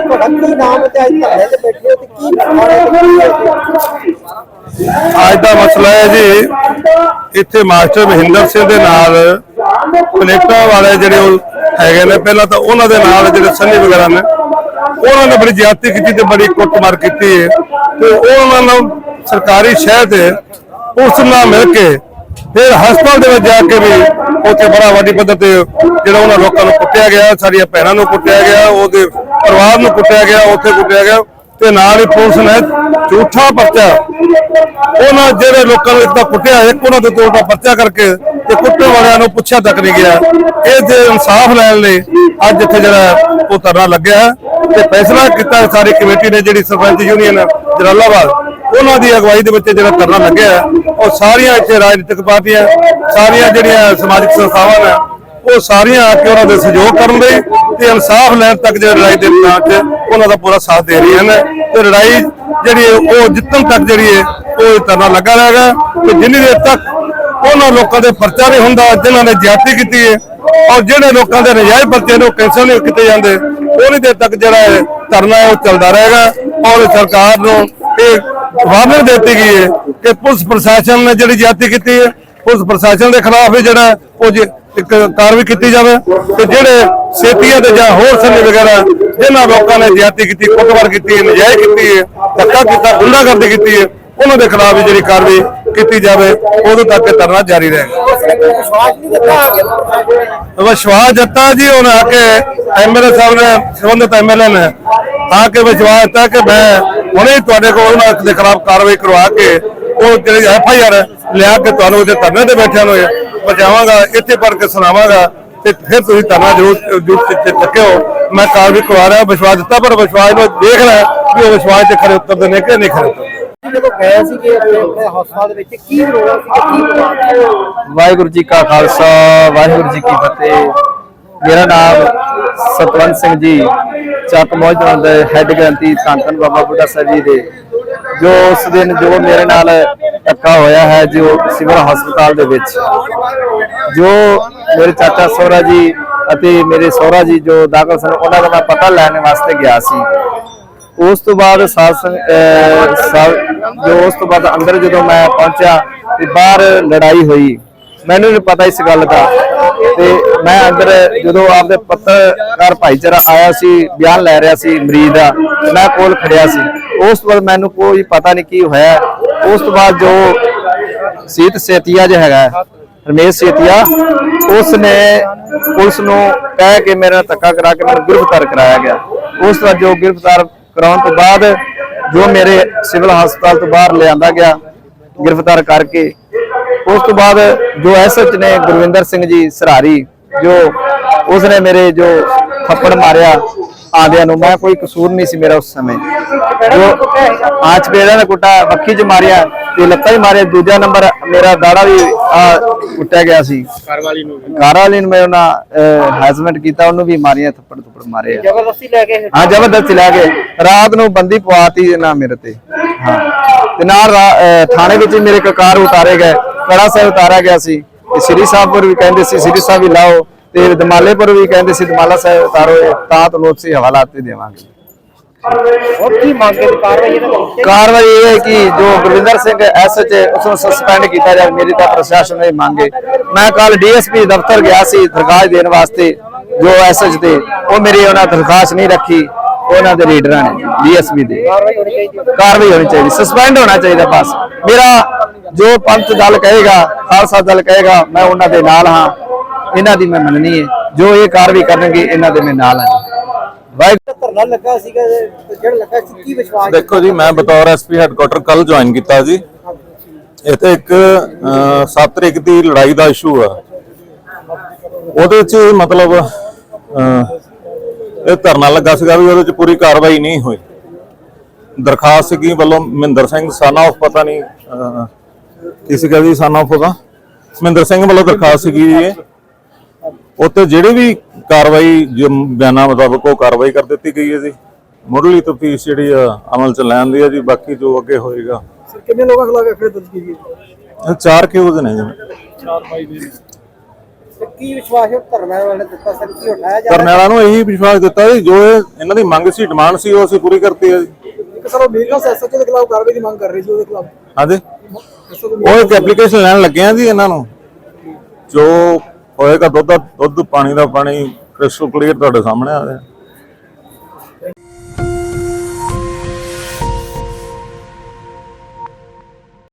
ਤੁਹਾਡਾ ਕੀ ਨਾਮ ਤੇ ਅੱਜ ਧਰਨੇ ਤੇ ਬੈਠੇ ਹੋ ਤੇ ਕੀ ਅੱਜ ਦਾ ਮਸਲਾ ਹੈ ਜੀ, ਇੱਥੇ ਮਾਸਟਰ ਮਹਿੰਦਰ ਸਿੰਘ ਦੇ ਨਾਲ ਪਲੇਟਾਂ ਵਾਲੇ ਜਿਹੜੇ ਉਹ ਹੈਗੇ ਨੇ, ਪਹਿਲਾਂ ਤਾਂ ਉਹਨਾਂ ਦੇ ਨਾਲ ਜਿਹੜੇ ਸੰਨੀ ਵਗੈਰਾ ਨੇ, ਉਹਨਾਂ ਨੇ ਬੜੀ ਜ਼ਿਆਦਤੀ ਕੀਤੀ ਤੇ ਬੜੀ ਕੁੱਟਮਾਰ ਕੀਤੀ ਹੈ ਤੇ ਉਹਨਾਂ ਨੂੰ ਸਰਕਾਰੀ ਸ਼ਹਿਰ ਤੇ ਉਸ ਨਾਲ ਮਿਲ ਕੇ ਫਿਰ ਹਸਪਤਾਲ ਦੇ ਵਿੱਚ ਜਾ ਕੇ ਵੀ ਉੱਥੇ ਬੜਾ ਵੱਡੀ ਪੱਧਰ ਤੇ ਜਿਹੜਾ ਉਹਨਾਂ ਲੋਕਾਂ ਨੂੰ ਕੁੱਟਿਆ ਗਿਆ ਸਾਡੀਆਂ ਭੈਣਾਂ ਨੂੰ ਕੁੱਟਿਆ ਗਿਆ, ਉਹਦੇ ਪਰਿਵਾਰ ਨੂੰ ਕੁੱਟਿਆ ਗਿਆ ਉੱਥੇ ਕੁੱਟਿਆ ਗਿਆ ਤੇ ਨਾਲ ਹੀ ਪੁਲਿਸ ਨੇ ਝੂਠਾ ਪਰਚਾ ਉਹਨਾਂ ਜਿਹੜੇ ਲੋਕਾਂ ਨੂੰ ਇਦਾਂ ਕੁੱਟਿਆ ਇੱਕ ਉਹਨਾਂ ਦੇ ਤੋੜ ਦਾ ਪਰਚਾ ਕਰਕੇ ਤੇ ਕੁੱਟਣ ਵਾਲਿਆਂ ਨੂੰ ਪੁੱਛਿਆ ਤੱਕ ਨਹੀਂ ਗਿਆ। ਇਹ ਤੇ ਇਨਸਾਫ ਲੈਣ ਲਈ ਅੱਜ ਇੱਥੇ ਜਿਹੜਾ ਉਹ ਧਰਨਾ ਲੱਗਿਆ ਹੈ ਤੇ ਫੈਸਲਾ ਕੀਤਾ ਸਾਰੀ ਕਮੇਟੀ ਨੇ ਜਿਹੜੀ ਸਰਪੰਚ ਯੂਨੀਅਨ ਜਲਾਲਾਬਾਦ ਉਹਨਾਂ ਦੀ ਅਗਵਾਈ ਦੇ ਵਿੱਚ ਜਿਹੜਾ ਧਰਨਾ ਲੱਗਿਆ ਹੈ, ਉਹ ਸਾਰੀਆਂ ਇੱਥੇ ਰਾਜਨੀਤਿਕ ਪਾਰਟੀਆਂ ਸਾਰੀਆਂ ਜਿਹੜੀਆਂ ਸਮਾਜਿਕ ਸੰਸਥਾਵਾਂ ਨੇ ਉਹ ਸਾਰੀਆਂ ਆ ਕੇ ਉਹਨਾਂ ਦੇ ਸਹਿਯੋਗ ਕਰਨ ਲਈ ਤੇ ਇਨਸਾਫ ਲੈਣ ਤੱਕ ਜਿਹੜੀ ਲੜਾਈ ਦੇ ਮੈਦਾਨ 'ਚ ਉਹਨਾਂ ਦਾ ਪੂਰਾ ਸਾਥ ਦੇ ਰਹੀਆਂ ਨੇ ਤੇ ਲੜਾਈ ਜਿਹੜੀ ਹੈ, ਉਹ ਜਿੱਤਣ ਤੱਕ ਜਿਹੜੀ ਹੈ, ਉਹ ਇਹ ਧਰਨਾ ਲੱਗਾ ਰਹੇਗਾ ਤੇ ਜਿੰਨੀ ਦੇਰ ਤੱਕ ਉਹਨਾਂ ਲੋਕਾਂ ਦੇ ਪਰਚਾ ਨਹੀਂ ਹੁੰਦਾ, ਜਿਨ੍ਹਾਂ ਨੇ ਜ਼ਿਆਦਤੀ ਕੀਤੀ ਹੈ ਔਰ ਜਿਹੜੇ ਲੋਕਾਂ ਦੇ ਨਜਾਇਜ਼ ਪਰਚੇ ਨੂੰ ਕੈਂਸਲ ਨਹੀਂ ਕੀਤੇ ਜਾਂਦੇ, ਉਹਨੀ ਦੇਰ ਤੱਕ ਜਿਹੜਾ ਹੈ, ਧਰਨਾ ਉਹ ਚੱਲਦਾ ਰਹੇਗਾ ਔਰ ਸਰਕਾਰ ਨੂੰ ਇਹ ਵਾਰਨਿੰਗ ਦਿੱਤੀ ਗਈ ਹੈ ਕਿ ਪੁਲਿਸ ਪ੍ਰਸ਼ਾਸਨ ਨੇ ਜਿਹੜੀ ਜ਼ਿਆਦਤੀ ਕੀਤੀ ਹੈ, ਪੁਲਿਸ ਪ੍ਰਸ਼ਾਸਨ ਦੇ ਖਿਲਾਫ ਵੀ ਜਿਹੜਾ ਉਹ ਜੇ ਇੱਕ ਕਾਰਵਾਈ ਕੀਤੀ ਜਾਵੇ ਤੇ ਜਿਹੜੇ ਸੇਤੀਆਂ ਤੇ ਜਾਂ ਹੋਰ ਸੰਨੇ ਵਗੈਰਾ ਜਿਹਨਾਂ ਲੋਕਾਂ ਨੇ ਜ਼ਿਆਦਤੀ ਕੀਤੀ, ਕੁੱਟਮਾਰ ਕੀਤੀ ਹੈ, ਨਜਾਇਜ਼ ਕੀਤੀ ਹੈ, ਧੱਕਾ ਕੀਤਾ, ਗੁੰਡਾਗਰਦੀ ਕੀਤੀ ਹੈ, ਉਹਨਾਂ ਦੇ ਖਿਲਾਫ ਜਿਹੜੀ ਕਾਰਵਾਈ ਕੀਤੀ ਜਾਵੇ, ਉਦੋਂ ਤੱਕ ਧਰਨਾ ਜਾਰੀ ਰਹੇਗਾ। ਵਿਸ਼ਵਾਸ ਦਿੱਤਾ ਜੀ ਉਹਨਾਂ ਆ ਕੇ ਐਮਐਲਏ ਸਾਹਿਬ ਨੇ, ਸੰਬੰਧਿਤ ਐਮਐਲਏ ਨੇ, ਆ ਕੇ ਵਿਸ਼ਵਾਸ ਦਿੱਤਾ ਕਿ ਮੈਂ ਹੁਣੇ ਤੁਹਾਡੇ ਕੋਲ ਉਹਨਾਂ ਦੇ ਖਿਲਾਫ ਕਾਰਵਾਈ ਕਰਵਾ ਕੇ ਉਹ ਜਿਹੜੀ ਐਫ ਆਈ ਆਰ ਲਿਆ ਕੇ ਤੁਹਾਨੂੰ ਉਹਦੇ ਧਰਨੇ ਤੇ ਬੈਠਿਆਂ ਨੂੰ ਬਚਾਵਾਂਗਾ ਇੱਥੇ ਪੜ ਕੇ ਸੁਣਾਵਾਂਗਾ ਤੇ ਫਿਰ ਤੁਸੀਂ ਧਰਨਾ ਜ਼ਰੂਰ ਚ- ਚ- ਚੱਕਿਓ। ਮੈਂ ਕਾਰਵਾਈ ਕਰਵਾ ਰਿਹਾ ਵਿਸ਼ਵਾਸ ਦਿੱਤਾ ਪਰ ਵਿਸ਼ਵਾਸ ਨੂੰ ਦੇਖ ਰਿਹਾ ਕਿ ਉਹ ਵਿਸ਼ਵਾਸ ਦੇ ਖਰੇ ਉੱਤਰਦੇ ਨੇ ਕਿ ਨਹੀਂ ਖਰੇ ਕਿ ਕੀ ਤੇ ਕੀ ਵਾਹਿਗੁਰੂ ਜੀ ਕਾ ਖਾਲਸਾ ਵਾਹਿਗੁਰੂ ਜੀ ਕੀ ਫਤਿਹ। ਮੇਰਾ ਨਾਮ ਸਤਵੰਤ ਸਿੰਘ ਜੀ ਚੱਕ ਮੌਜੂਦ ਦੇ ਹੈੱਡ ਗ੍ਰੰਥੀ ਧੰਨ ਧੰਨ ਬਾਬਾ ਬੁੱਢਾ ਸਾਹਿਬ ਜੀ ਦੇ। ਜੋ ਉਸ ਦਿਨ ਜੋ ਮੇਰੇ ਨਾਲ ਧੱਕਾ ਹੋਇਆ ਹੈ ਜੋ ਸਿਵਲ ਹਸਪਤਾਲ ਦੇ ਵਿੱਚ। ਜੋ ਮੇਰੇ ਚਾਚਾ ਸੋਹਰਾ ਜੀ ਅਤੇ ਮੇਰੇ ਸੋਹਰਾ ਜੀ ਜੋ ਦਾਖਲ ਸਨ, ਉਹਨਾਂ ਦਾ ਮੈਂ ਪਤਾ ਲੈਣ ਵਾਸਤੇ ਗਿਆ ਸੀ। ਉਸ ਤੋਂ ਬਾਅਦ ਸਾਧ ਜੋ ਉਸ ਤੋਂ ਬਾਅਦ ਅੰਦਰ ਜਦੋਂ ਮੈਂ ਪਹੁੰਚਿਆ ਤੇ ਬਾਹਰ ਲੜਾਈ ਹੋਈ, ਮੈਨੂੰ ਨਹੀਂ ਪਤਾ ਇਸ ਗੱਲ ਦਾ। ਤੇ ਮੈਂ ਅੰਦਰ ਜਦੋਂ ਆਪਦੇ ਪੱਤਰਕਾਰ ਭਾਈਚਾਰਾ ਆਇਆ ਸੀ, ਬਿਆਨ ਲੈ ਰਿਹਾ ਸੀ, ਮਰੀਜ਼ ਦਾ ਮੈਂ ਕੋਲ ਖੜਿਆ ਸੀ। ਉਸ ਤੋਂ ਬਾਅਦ ਮੈਨੂੰ ਕੋਈ ਪਤਾ ਨਹੀਂ ਕੀ ਹੋਇਆ। ਉਸ ਤੋਂ ਬਾਅਦ ਜੋ ਸੀਤ ਸੇਤੀਆ ਜਿਹਾ ਹੈਗਾ, ਰਮੇਸ਼ ਸੇਤੀਆ ਉਸ ਨੇ ਪੁਲਿਸ ਨੂੰ ਕਹਿ ਕੇ ਮੇਰੇ ਧੱਕਾ ਕਰਾ ਕੇ ਮੈਨੂੰ ਗ੍ਰਿਫਤਾਰ ਕਰਾਇਆ ਗਿਆ। ਉਸ ਤੋਂ ਬਾਅਦ ਜੋ ਗ੍ਰਿਫਤਾਰ ਕਰਾਉਣ ਤੋਂ ਬਾਅਦ ਜੋ ਮੇਰੇ ਸਿਵਲ ਹਸਪਤਾਲ ਤੋਂ ਬਾਹਰ ਲਿਆਂਦਾ ਗਿਆ, ਗ੍ਰਿਫਤਾਰ ਕਰਕੇ, ਉਸ ਤੋਂ ਬਾਅਦ ਜੋ ਐਸਐਚ ਨੇ ਗੁਰਵਿੰਦਰ ਸਿੰਘ ਜੀ ਸਰਾਰੀ, ਜੋ ਉਸ ਨੇ ਮੇਰੇ ਜੋ ਥੱਪੜ ਮਾਰਿਆ ਆਂਦਿਆਂ ਨੂੰ ਮੈਂ ਕੋਈ ਕਸੂਰ ਨਹੀਂ ਸੀ ਮੇਰਾ ਉਸ ਸਮੇਂ। ਜੋ ਆਂਚ ਪੇੜਾ ਨੇ ਕੁੱਟਾ ਬੱਖੀ ਚ ਮਾਰਿਆ ਤੇ ਲੱਤਾਂ ਹੀ ਮਾਰਿਆ ਦੂਜਾ ਨੰਬਰ ਮੇਰਾ ਦਾੜਾ ਵੀ ਕੁੱਟਿਆ ਗਿਆ ਸੀ। ਘਰ ਵਾਲੀ ਨੂੰ ਘਰ ਵਾਲੀ ਨੂੰ ਮੈਂ ਉਹਨਾਂ ਹੈਜ਼ਮੈਂਟ ਕੀਤਾ ਉਹਨੂੰ ਵੀ ਮਾਰੀਆਂ ਥੱਪੜ ਥੱਪੜ ਮਾਰੇ ਜ਼ਬਰਦਸਤੀ ਲੈ ਕੇ ਹਾਂ ਜ਼ਬਰਦਸਤੀ ਲੈ ਕੇ। ਰਾਤ ਨੂੰ ਬੰਦੀ ਪਵਾਤੀ ਨਾ ਮੇਰੇ ਤੇ। ਹਾਂ। ਤੇ ਨਾਲ ਥਾਣੇ ਵਿੱਚ ਹੀ ਮੇਰੇ ਕਕਾਰ ਉਤਾਰੇ ਗਏ ਕੜਾ ਸਾਹਿਬ ਉਤਾਰਿਆ ਗਿਆ ਸੀ। ਤੇ ਸ੍ਰੀ ਸਾਹਿਬਪੁਰ ਵੀ ਕਹਿੰਦੇ ਸੀ ਸ੍ਰੀ ਸਾਹਿਬ ਵੀ ਲਾਓ। ਤੇ ਦਮਾਲੇਪੁਰ ਵੀ ਕਹਿੰਦੇ ਸੀ ਦਮਾਲਾ ਸਾਹਿਬ ਉਤਾਰੋ ਇਹ ਤਾਂ ਤੁਹਾਨੂੰ ਉੱਥੇ ਹਵਾਲਾ ਤੇ ਦੇਵਾਂਗੇ। ਹੋਰ ਕੀ ਮੰਗੇ ਦੀ ਕਾਰਵਾਈ ਇਹਨਾਂ ਦੀ ਕਾਰਵਾਈ ਇਹ ਹੈ ਕਿ ਜੋ ਗੁਰਵਿੰਦਰ ਸਿੰਘ ਐਸਐਚ ਉਸ ਨੂੰ ਸਸਪੈਂਡ ਕੀਤਾ ਜਾਵੇ ਮੇਰੀ ਤਾਂ ਪ੍ਰਸ਼ਾਸਨ ਨੇ ਮੰਗੇ ਮੈਂ ਕੱਲ ਡੀਐਸਪੀ ਦਫ਼ਤਰ ਗਿਆ ਸੀ ਦਰਖਾਸਤ ਦੇਣ ਵਾਸਤੇ ਜੋ ਐਸਐਚ ਤੇ ਉਹ ਮੇਰੀ ਉਹਨਾਂ ਦਰਖਾਸਤ ਨਹੀਂ ਰੱਖੀ ਉਹਨਾਂ ਦੇ ਲੀਡਰਾਂ ਨੇ ਡੀਐਸਪੀ ਦੇ। ਕਾਰਵਾਈ ਹੋਣੀ ਚਾਹੀਦੀ ਹੈ। ਕਾਰਵਾਈ ਹੋਣੀ ਚਾਹੀਦੀ ਸਸਪੈਂਡ ਹੋਣਾ ਚਾਹੀਦਾ ਬਸ। ਮੇਰਾ ਜੋ ਪੰਥ ਦਲ ਕਹੇਗਾ ਖਾਲਸਾ ਦਲ ਕਹੇਗਾ ਮੈਂ ਉਹਨਾਂ ਦੇ ਨਾਲ ਹਾਂ। ਇਹਨਾਂ ਦੀ ਮੈਂ ਮੰਨਣੀ ਹੈ। ਜੋ ਇਹ ਕਾਰਵਾਈ ਕਰਨਗੇ ਇਹਨਾਂ ਦੇ ਮੈਂ ਨਾਲ ਵਾਹਿਗੁਰੂ ਧਰਨਾ ਲੱਗਾ ਸੀਗਾ ਤੇ ਜਿਹੜਾ ਲੱਗਾ ਸੀ ਕੀ ਵਿਸ਼ਵਾਸ ਦੇਖੋ ਜੀ ਮੈਂ ਬਤੌਰ ਐਸਪੀ ਹੈੱਡਕੁਆਟਰ ਕੱਲ ਜੁਆਇਨ ਕੀਤਾ ਜੀ। ਇੱਥੇ ਇੱਕ 7 ਤਰੀਕ ਦੀ ਲੜਾਈ ਦਾ ਇਸ਼ੂ ਆ। ਉਹਦੇ ਵਿੱਚ ਮਤਲਬ ਇਹ ਧਰਨਾ ਲੱਗਾ ਸੀਗਾ ਵੀ ਉਹਦੇ ਵਿੱਚ ਪੂਰੀ ਕਾਰਵਾਈ ਨਹੀਂ ਹੋਈ। ਦਰਖਾਸਤ ਸੀਗੀ ਵੱਲੋਂ ਮਹਿੰਦਰ ਸਿੰਘ ਸਨ ਆਫ ਪਤਾ ਨਹੀਂ ਅਹ, ਕੀ ਸੀਗਾ ਜੀ ਸਨ ਆਫ ਉਹਦਾ? ਮਹਿੰਦਰ ਸਿੰਘ ਵੱਲੋਂ ਦਰਖਾਸਤ ਸੀਗੀ ਜੀ ਉੱਤੇ ਜਿਹੜੀ ਵੀ ਕਾਰਵਾਈ ਬਿਆਨਾਂ ਮੁਤਾਬਕ ਉਹ ਕਾਰਵਾਈ ਕਰ ਦਿੱਤੀ ਗਈ ਹੈ ਜੀ। ਮੁੱਢਲੀ ਤਫਤੀਸ਼ ਜਿਹੜੀ ਆ ਅਮਲ ਚ ਲੈਣ ਦੀ ਹੈ ਜੀ ਬਾਕੀ ਜੋ ਅੱਗੇ ਹੋਏਗਾ। ਕਿੰਨੇ ਲੋਕਾਂ ਖਿਲਾਫ ਐਫਆਈਆਰ ਦਰਜ ਕੀਤੀ ਗਈ ਚਾਰ ਕਿਉਜ਼ ਨੇ ਜੀ। ਤੇ ਕੀ ਵਿਸ਼ਵਾਸ ਧਰਨਾ ਵਾਲੇ ਨੇ ਦਿੱਤਾ ਸਰ ਕੀ ਉਠਾਇਆ ਜਾ ਕਰਨੈਲਾ ਨੂੰ ਇਹੀ ਵਿਸ਼ਵਾਸ ਦਿੱਤਾ ਜੀ ਜੋ ਇਹ ਇਹਨਾਂ ਦੀ ਮੰਗ ਸੀ ਡਿਮਾਂਡ ਸੀ ਉਹ ਅਸੀਂ ਪੂਰੀ ਕਰਤੀ ਹੈ ਜੀ। ਇੱਕ ਸਰ ਉਹ ਮੀਰਗਾਸ ਐਸਐਚਓ ਦੇ ਖਿਲਾਫ ਕਾਰਵਾਈ ਦੀ ਮੰਗ ਕਰ ਰਹੀ ਸੀ ਉਹਦੇ ਖਿਲਾਫ। ਹਾਂਜੀ। ਉਹ ਇੱਕ ਐਪਲੀਕੇਸ਼ਨ ਲੈਣ ਲੱਗੇ ਆ ਜੀ ਇਹਨਾਂ ਨੂੰ। ਜੋ ਹੋਏਗਾ ਦੁੱਧ ਦਾ ਦੁੱਧ ਪਾਣੀ ਦਾ ਪਾਣੀ ਕ੍ਰਿਸਟਲ ਕਲੀਅਰ ਤੁਹਾਡੇ ਸਾਹਮਣੇ ਆ ਰਿਹਾ।